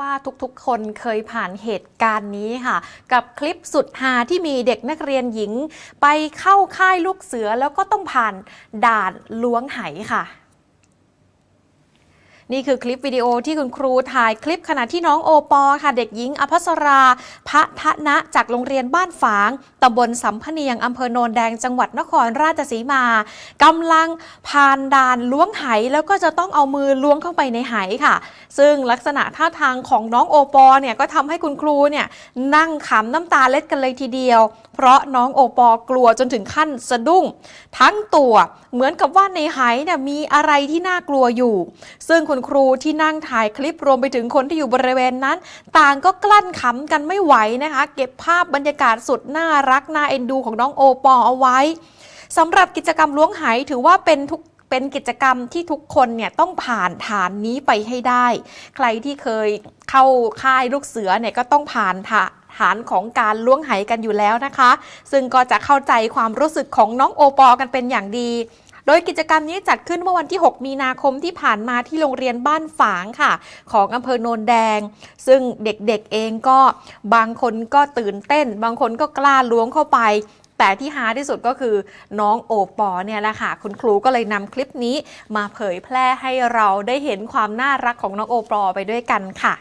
ว่าทุกๆ คนเคยผ่านเหตุการณ์นี้ค่ะ กับคลิปสุดฮาที่มีเด็กนักเรียนหญิง ไปเข้าค่ายลูกเสือแล้วก็ต้องผ่านด่านล้วงไหค่ะ นี่คือคลิปวิดีโอที่คุณครูถ่ายคลิปขณะที่น้องโอปอค่ะเด็กหญิงอภัสราพระทนะจากโรงเรียนบ้านฝางตำบลสัมพเนียงอำเภอโนนแดงจังหวัดนครราชสีมากำลังผ่านด่านล้วงไหแล้วก็จะต้องเอามือล้วงเข้าไปในไหค่ะ ซึ่งลักษณะท่าทางของน้องโอปอเนี่ยก็ทำให้คุณครูเนี่ยนั่งขำน้ำตาเล็ดกันเลยทีเดียว เพราะน้องโอปอกลัวจนถึงขั้นสะดุ้ง ทั้งตัวเหมือนกับว่าในไหเนี่ยมีอะไรที่น่ากลัวอยู่ ซึ่งคุณครูที่นั่งถ่ายคลิปรวมไปถึงคนที่อยู่บริเวณนั้น ต่างก็กลั้นขำกันไม่ไหวนะคะ เก็บภาพบรรยากาศสุดน่ารักน่าเอ็นดูของน้องโอปอเอาไว้สำหรับกิจกรรมล้วงไหถือว่าเป็นทุกเป็นกิจกรรมที่ทุกคนเนี่ยต้องผ่านฐานนี้ไปให้ได้ ใครที่เคยเข้าค่ายลูกเสือเนี่ยก็ต้องผ่านฐานฐานของการล้วงไหกันอยู่แล้วนะคะ ซึ่งก็จะเข้าใจความรู้สึกของน้องโอปอกันเป็นอย่างดี ดยกิจกรรมนี้จัดขึ้นเมื่อวันที่ 6 มีนาคมที่ผ่านมาที่โรงเรียนบ้านฝางค่ะ ของอำเภอโนนแดง ซึ่งเด็กๆเองก็บางคนก็ตื่นเต้น บางคนก็กล้าล้วงเข้าไปแต่ที่ฮาที่สุดก็คือน้องโอปอเนี่ยแหละค่ะคุณครูก็เลยนำคลิปนี้มาเผยแพร่ให้เราได้เห็นความน่ารักของน้องโอปอไปด้วยกันค่ะ